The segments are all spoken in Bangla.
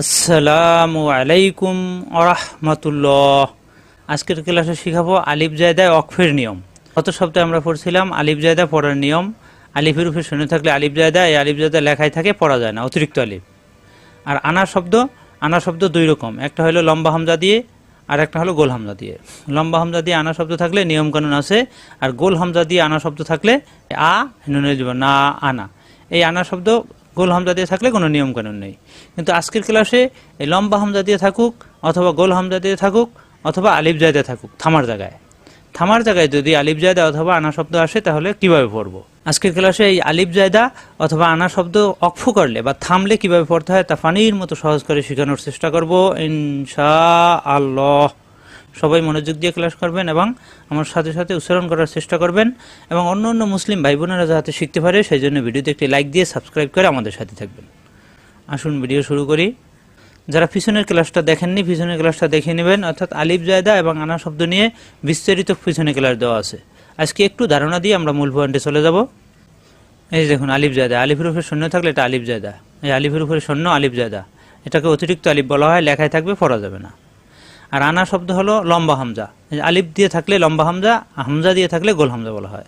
আসসালামু আলাইকুম আরহামতুল্লাহ আজকের ক্লাসে শিখাবো আলিফ জায়দায় অক্ষের নিয়ম। গত সপ্তাহে আমরা পড়ছিলাম আলিফ জায়দা পড়ার নিয়ম। আলিফের উপরে শুনে থাকলে আলিফ জায়দা, এই আলিফ জায়দা লেখাই থাকে, পড়া যায় না, অতিরিক্ত আলিফ। আর আনা শব্দ আনা শব্দ দুই রকম। একটা হলো লম্বা হামজা দিয়ে, আর একটা হলো গোল হামজা দিয়ে। লম্বা হামজা দিয়ে আনা শব্দ থাকলে নিয়মকানুন আছে, আর গোল হামজা দিয়ে আনা শব্দ থাকলে আ নুনে না, আনা। এই আনা শব্দ গোল হামজা দিয়ে থাকলে কোনো নিয়মকানুন নেই। কিন্তু আজকের ক্লাসে এই লম্বা হামজা দিয়ে থাকুক অথবা গোল হামজা দিয়ে থাকুক অথবা আলিফ জায়দা থাকুক, থামার জায়গায়। থামার জায়গায় যদি আলিফ জায়দা অথবা আনা শব্দ আসে তাহলে কীভাবে পড়ব? আজকের ক্লাসে এই আলিফ জায়দা অথবা আনা শব্দ অক্ষ করলে বা থামলে কীভাবে পড়তে হয় তা ফানির মতো সহজ করে শেখানোর চেষ্টা করব ইনশা আল্লাহ সবাই মনোযোগ দিয়ে ক্লাস করবেন এবং আমার সাথে সাথে উচ্চারণ করার চেষ্টা করবেন এবং অন্য অন্য মুসলিম ভাই বোনেরা যাতে শিখতে পারে, সেই জন্য ভিডিওতে একটি লাইক দিয়ে সাবস্ক্রাইব করে আমাদের সাথে থাকবেন। আসুন ভিডিও শুরু করি। যারা পিছনের ক্লাসটা দেখেননি, পিছনের ক্লাসটা দেখে নেবেন। অর্থাৎ আলিফ, জায়দা এবং আনা শব্দ নিয়ে বিস্তারিত পিছনে ক্লাস দেওয়া আছে। আজকে একটু ধারণা দিয়ে আমরা মূল পয়েন্টে চলে যাব। এই দেখুন, আলিফ, জায়দা। আলিফের উপরে শূন্য থাকলে এটা আলিফ, জায়দা। এই আলিফের উপরে শূন্য, আলিফ, জায়দা। এটাকে অতিরিক্ত আলিফ বলা হয়, লেখায় থাকবে, পড়া যাবে না। আর আনা শব্দ হলো লম্বা হামজা। আলিফ দিয়ে থাকলে লম্বা হামজা হামজা দিয়ে থাকলে গোল হামজা বলা হয়।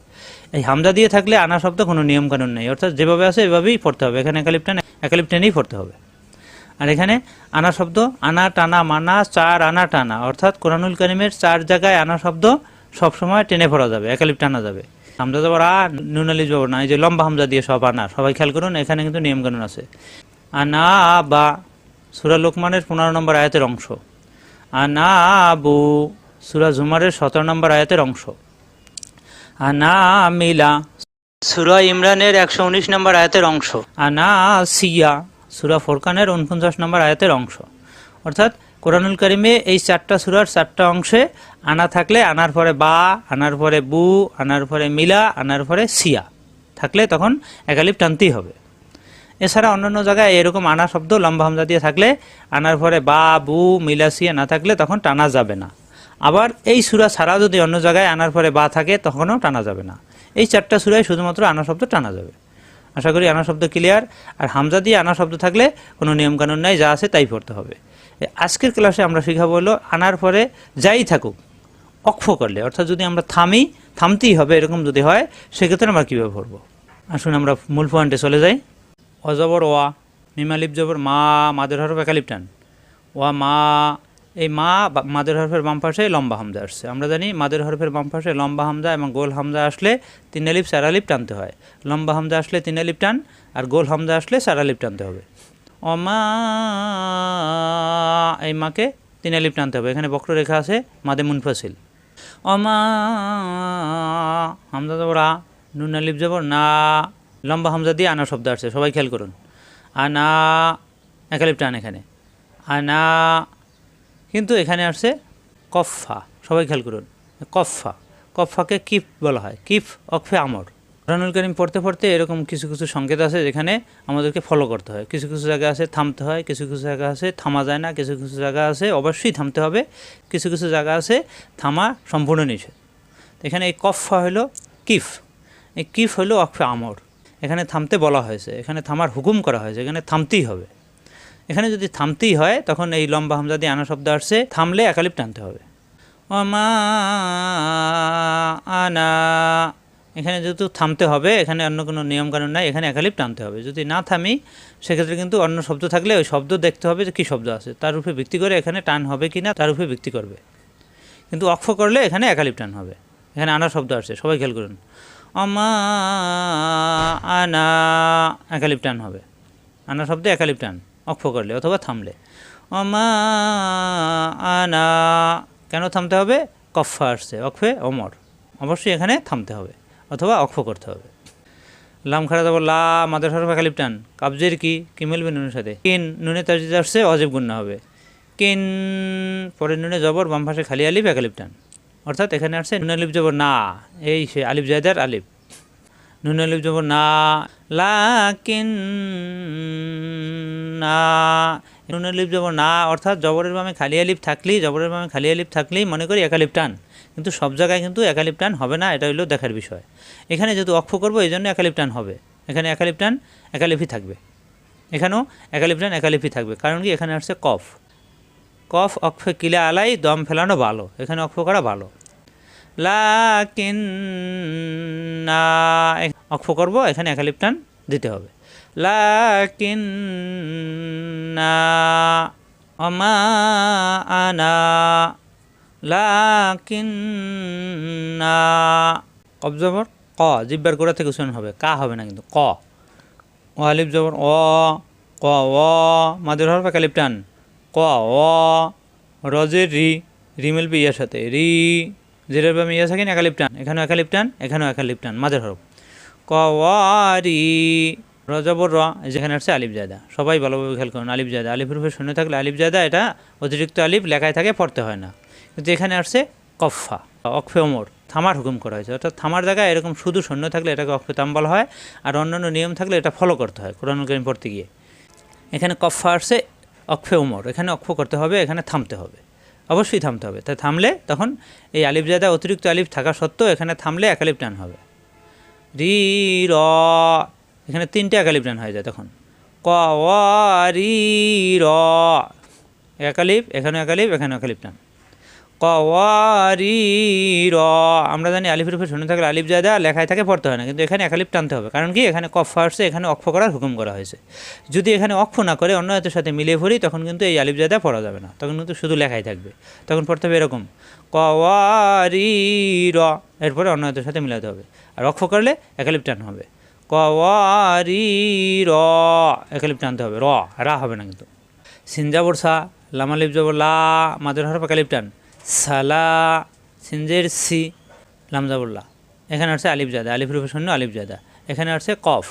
এই হামজা দিয়ে থাকলে আনা শব্দ কোনো নিয়ম কানুন নেই। অর্থাৎ যেভাবে আছে এভাবেই পড়তে হবে। এখানে একালিপ টেনে একালিপ পড়তে হবে। আর এখানে আনা শব্দ, আনা, টানা, মানা, চার, আনা, টানা। অর্থাৎ কোরআনুল করিমের চার জায়গায় আনা শব্দ সবসময় টেনে পড়া যাবে একালিপ টানা যাবে। হামজা যাবার আ নুনালি যাব না। এই যে লম্বা হামজা দিয়ে সব আনা। সবাই খেয়াল করুন, এখানে কিন্তু নিয়ম কানুন আছে। আনা বা সুরা লোকমানের পনেরো নম্বর আয়াতের অংশ। আনা আবু সুরা জুমারের সতেরো নম্বর আয়াতের অংশ। আনা মিলা সুরা ইমরানের একশো উনিশ নম্বর আয়াতের অংশ। আনা সিয়া সুরা ফোরকানের উনপঞ্চাশ নম্বর আয়াতের অংশ। অর্থাৎ কোরআনুল করিমে এই চারটা সুরার চারটা অংশে আনা থাকলে আনার পরে বা আনার পরে বু আনার পরে মিলা আনার পরে সিয়া। থাকলে তখন একালিপ টানতেই হবে। এছাড়া অন্যান্য জায়গায় এরকম আনা শব্দ, লম্বা হামজা দিয়ে থাকলে আনার পরে বা, বু মিলা সিয়া না থাকলে তখন টানা যাবে না। আবার এই সুরা ছাড়া যদি অন্য জায়গায় আনার পরে বা থাকে, তখনও টানা যাবে না। এই চারটা সুরায় শুধুমাত্র আনা শব্দ টানা যাবে। আশা করি আনা শব্দ ক্লিয়ার আর হামজা দিয়ে আনা শব্দ থাকলে কোনো নিয়মকানুন নাই, যা আছে তাই পড়তে হবে। আজকের ক্লাসে আমরা শেখাবো হলো, আনার পরে যাই থাকুক, অক্ষ করলে, অর্থাৎ যদি আমরা থামি, থামতেই হবে এরকম যদি হয়, সেক্ষেত্রে আমরা কীভাবে পড়ব? আসুন আমরা মূল পয়েন্টে চলে যাই। অজবর ওয়া মিমালিপ জবর মা, মাদের হরফ একালিপ টান ওয়া মা, এই মা মাদের হরফের বাম পাশে লম্বা হামজা আসছে। আমরা জানি মাদের হরফের বাম পাশে লম্বা হামজা এবং গোল হামজা আসলে তিন আলিপ চার টানতে হয়। লম্বা হামজা আসলে তিন আলিপ টান আর গোল হামজা আসলে চার আলিপ টানতে হবে। অমা এই মাকে তিন আলিপ টানতে হবে। এখানে বক্ররেখা আছে মাদে মুনফাসিল। অমা হামজা জবর আ, নুন আলিপ জবর না লম্বা হামজা দিয়ে আনা শব্দ আসছে, সবাই খেয়াল করুন। আনা একালিপ টান এখানে। আনা, কিন্তু এখানে আসছে কফা সবাই খেয়াল করুন। কফা কফাকে কিফ বলা হয়, কিফ অক্ষে আমর। রানুল করিম পড়তে পড়তে এরকম কিছু কিছু সংকেত আছে যেখানে আমাদেরকে ফলো করতে হয়। কিছু কিছু জায়গা আছে থামতে হয়, কিছু কিছু জায়গা আছে থামা যায় না, কিছু কিছু জায়গা আছে অবশ্যই থামতে হবে, কিছু কিছু জায়গা আছে থামা সম্পূর্ণ নিষেধ। এখানে এই কফা হলো কিফ। এই কিফ হলো অক্ষে আমর। এখানে থামতে বলা হয়েছে, এখানে থামার হুকুম করা হয়েছে, এখানে থামতেই হবে। এখানে যদি থামতেই হয়, তখন এই লম্বা হামজা দিয়ে আনা শব্দ আসছে, থামলে একালিপ টানতে হবে। অমা আনা, এখানে যেহেতু থামতে হবে, এখানে অন্য কোনো নিয়মকানুন নাই, এখানে একালিপ টানতে হবে। যদি না থামি, সেক্ষেত্রে কিন্তু অন্য শব্দ থাকলে ওই শব্দ দেখতে হবে যে কী শব্দ আছে। তার উপরে ভিত্তি করে এখানে টান হবে কি না, তার উপরে ভিত্তি করবে। কিন্তু অক্ষ করলে এখানে একালিপ টান হবে। এখানে আনা শব্দ আসছে, সবাই খেয়াল করুন। অমা আনা। একালিপ টান হবে। আনা শব্দে একালিপ টান অক্ষ করলে অথবা থামলে। অমা আনা। কেন থামতে হবে? কফা আসছে, অক্ষে অমর। অবশ্যই এখানে থামতে হবে, অথবা অক্ষ করতে হবে। লাম খাড়া যাব লা, মাদার হরফ একালিপ টান কাবজের কি? কি মিলবে নুনের সাথে? কিন, নুনে তাজিদ আসছে, অজীব গুন্না হবে। কিন পরে নুনে জবর, বাম খালি আলিফ একালিপ টান অর্থাৎ এখানে আসছে নুন আলিফ জবর না, এই সে আলিফ জায়দার আলিফ। নুন আলিফ জবর না, লাকিন না। নুন আলিফ জবর না, অর্থাৎ জবরের বামে খালি আলিফ থাকলেই, জবরের বামে খালি আলিফ থাকলেই মনে করি একালিপ টান। কিন্তু সব জায়গায় কিন্তু একালিপ টান হবে না, এটা হলো দেখার বিষয়। এখানে যেহেতু অক্ষ করব, এই জন্য একালিপ টান হবে। এখানে একালিপ টান একালিফই থাকবে। এখানেও একালিপ টান একালিপই থাকবে। কারণ কি? এখানে আসছে কফ। কফ অক্ষে কিলা আলাই, দম ফেলানো ভালো। এখানে অক্ষ করা ভালো। লাকিন না অক্ষ করব, এখানে একালিপ টান দিতে হবে। লাকিন না অমা আনা লাকিন না কব জবর ক, জিব্বার গোড়া থেকে উচ্চারণ হবে। কা হবে না কিন্তু, ক। ও আলিফ জবর, অ, ক অ মাদের হরফ একালিপ টান ক, অ রজের রি রি মিলবে ইয়ার সাথে। রি জিরের বামে ইয়া থাকেন একালিপ টান এখানেও একালিপ টান এখানেও একালিপ টান মাদের হরফ। ক রি রজবর র যেখানে আসছে আলিফ, জায়দা। সবাই ভালোভাবে খেয়াল করুন, আলিফ, জায়দা। আলিফের উপরে শূন্য থাকলে আলিফ, জায়দা, এটা অতিরিক্ত আলিফ লেখায় থাকে, পড়তে হয় না। কিন্তু এখানে আসছে কফা অক্ষে ওমর, থামার হুকুম করা হয়েছে। অর্থাৎ থামার জায়গায় এরকম শুধু শূন্য থাকলে এটাকে অক্ষে তাম বলা হয়, আর অন্যান্য নিয়ম থাকলে এটা ফলো করতে হয় কোরআন কারিম পড়তে গিয়ে। এখানে কফা আসছে অক্ষে উমর, এখানে অক্ষ করতে হবে, এখানে থামতে হবে। অবশ্যই থামতে হবে। তাই থামলে তখন এই আলিফ জায়দা অতিরিক্ত আলিফ থাকা সত্ত্বেও এখানে থামলে একালিপ টান হবে। রি, র, এখানে তিনটে একালিপ টান হয়ে যায় তখন। ক রি, র একালিপ এখানে একালিপ এখানে একালিপ টান। ক ওয়া র আমরা জানি আলিফের উপরে শুনে থাকলে আলিফ জায়দা লেখায় থাকে, পড়তে হয় না। কিন্তু এখানে একালিপ টানতে হবে। কারণ কি? এখানে কফ আসছে, এখানে অক্ষ করার হুকুম করা হয়েছে। যদি এখানে অক্ষ না করে অন্য হাতের সাথে মিলিয়ে পড়ি, তখন কিন্তু এই আলিফ জায়দা পড়া যাবে না। তখন কিন্তু শুধু লেখাই থাকবে। তখন পড়তে হবে এরকম ক ওয়া র এরপরে অন্য হাতের সাথে মিলাতে হবে। আর অক্ষ করলে একালিপ টান হবে। ক ওয়া রি র একালিপ টানতে হবে। র, রা হবে না কিন্তু। সিনজাবর সা লামালিপ জবর লা, মাদের হরফ একালিপ টান। সালা, সিনজের সি লামজাবুল্লা এখানে আসছে আলিফ জাদা আলিফ রূপে শূন্য আলিফ জাদা এখানে আসছে কফ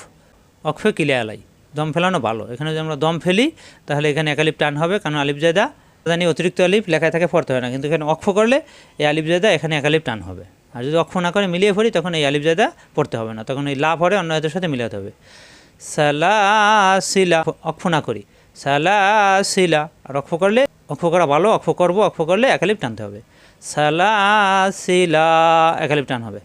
অক্ষে কিলে আলাই। দম ফেলানো ভালো। এখানে যদি আমরা দম ফেলি, তাহলে এখানে একালিপ টান হবে, কারণ আলিফ জাদা জানি অতিরিক্ত আলিফ, লেখায় থাকে পড়তে হয় না, কিন্তু এখানে অক্ষ করলে এই আলিফ জাদা এখানে একালিপ টান হবে। আর যদি অক্ষ না করে মিলিয়ে পড়ি তখন এই আলিফ জাদা পড়তে হবে না, তখন এই লাভ পরে অন্য হাতের সাথে মিলাতে হবে। সালাসিলা অক্ষ না করি। সালাসিলা আর অক্ষ করলে অক্ষ করা ভালো, অক্ষ করব, অক্ষ করলে একালিপ টানতে হবে। সালাসিলা, একালিপ টান হবে।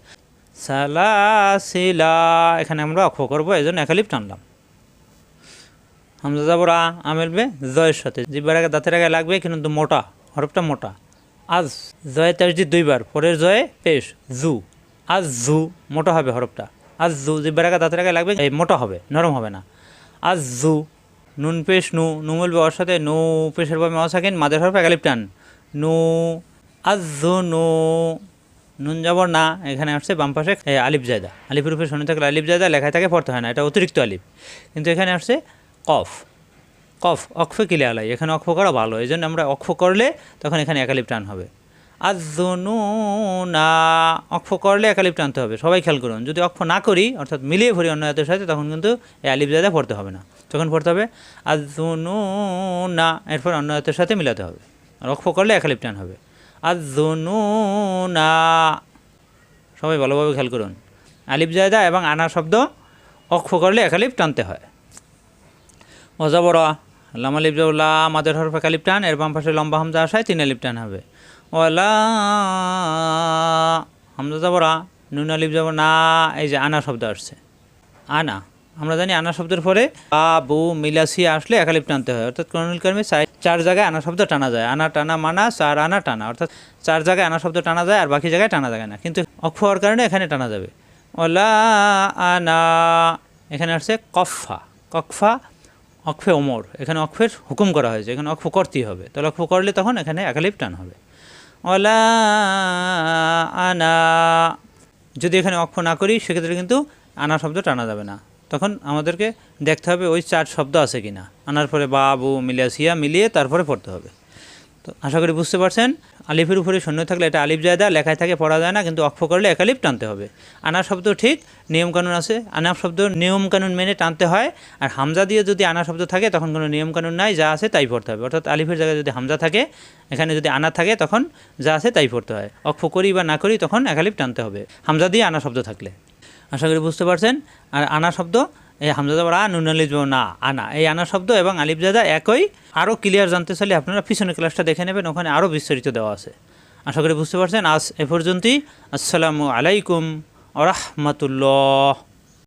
সালাসিলা, এখানে আমরা অক্ষ করব, এই জন্য একালিপ টানলাম। হামজা যাবর আমেলবে জয়ের সাথে। জিব্বার আগে দাঁতের আগে লাগবে, কিন্তু মোটা, হরফটা মোটা। আজ জয়ে তাসদি দুইবার, পরের জয়ে পেশ, জু। আজ জু, মোটা হবে হরফটা। আজ জু, জিব্বার আগে দাঁতের আগে লাগবে, এই মোটা হবে, নরম হবে না। আজ জু নুন পেশ, নু নু বলবে ওর সাথে, নু পেশের পর বামে অসাকেন মাদের হরফ একালিপ টান। নু আজ নু, নুন যাবর না, এখানে আসছে বাম পাশে আলিফ জায়দা। আলিফের উপরে শুনে থাকলে আলিফ জায়দা, লেখায় থাকে পড়তে হয় না, এটা অতিরিক্ত আলিফ। কিন্তু এখানে আসছে কফ। কফ অক্ষ কিলে আলাই, এখানে অক্ষ করা ভালো, এই জন্য আমরা অক্ষ করলে তখন এখানে একালিপ টান হবে। আজনু না অক্ষ করলে একালিপ টানতে হবে, সবাই খেয়াল করুন। যদি অক্ষ না করি, অর্থাৎ মিলিয়ে ভরি অন্য হাতের সাথে, তখন কিন্তু এই আলিফ জায়দা পড়তে হবে না। তখন পড়তে হবে আজনু না এরপর অন্য হাতের সাথে মিলাতে হবে। আর অক্ষ করলে একালিপ টান হবে। আজনু না সবাই ভালোভাবে খেয়াল করুন। আলিপ জায়দা এবং আনা শব্দ, অক্ষ করলে একালিপ টানতে হয়। অজাবরা লামা লিপ লা মাদের হরফ একালিপ টান, এর বাম পাশে লম্বা হামজা আসায় তিন আলিপ টান হবে। ওলা হামজা যাবরা নুন আলিপ যাব না, এই যে আনা শব্দ আসছে। আনা, আমরা জানি আনা শব্দের পরে আ, বু মিলাসি আসলে একালিপ টানতে হয়। অর্থাৎ কর্মে চার জায়গায় আনা শব্দ টানা যায়। আনা টানা মানা, চার আনা টানা। অর্থাৎ চার জায়গায় আনা শব্দ টানা যায় আর বাকি জায়গায় টানা যায় না। কিন্তু অক্ষ হওয়ার কারণে এখানে টানা যাবে। ওলা আনা, এখানে আসছে কফা। কফা, অক্ষে ওমর। এখানে অক্ষের হুকুম করা হয়েছে। এখানে অক্ষ করতেই হবে। তাহলে অক্ষ করলে তখন এখানে একালিপ টান হবে। ওলা আনা। যদি এখানে অক্ষ না করি, সেক্ষেত্রে কিন্তু আনা শব্দ টানা যাবে না। তখন আমাদেরকে দেখতে হবে ওই চার শব্দ আছে কিনা। আনার পরে বাবু মিলিয়াসিয়া মিলিয়ে তারপরে পড়তে হবে। তো আশা করি বুঝতে পারছেন। আলিফের উপরে শূন্য থাকলে এটা আলিফ জায়দা লেখায় থাকে পড়া যায় না, কিন্তু অক্ষ করলে একালিপ টানতে হবে। আনা শব্দ ঠিক নিয়মকানুন আছে। আনা শব্দ নিয়মকানুন মেনে টানতে হয়। আর হামজা দিয়ে যদি আনা শব্দ থাকে, তখন কোনো নিয়মকানুন নাই, যা আছে তাই পড়তে হবে। অর্থাৎ আলিফের জায়গায় যদি হামজা থাকে, এখানে যদি আনা থাকে, তখন যা আছে তাই পড়তে হয়। অক্ষ করি বা না করি, তখন একালিপ টানতে হবে। হামজা দিয়ে আনা শব্দ থাকলে। আশা করি বুঝতে পারছেন। আর আনা শব্দ এই হামজাদা বড় নুনালিজ না আনা এই আনা শব্দ এবং আলিফজাদা একই। আরও ক্লিয়ার জানতে চাইলে আপনারা পিছনের ক্লাসটা দেখে নেবেন, ওখানে আরও বিস্তারিত দেওয়া আছে। আশা করি বুঝতে পারছেন। আজ এ পর্যন্তই। আসসালামু আলাইকুম আরহামতুল্লাহ রহমতুল্লাহ।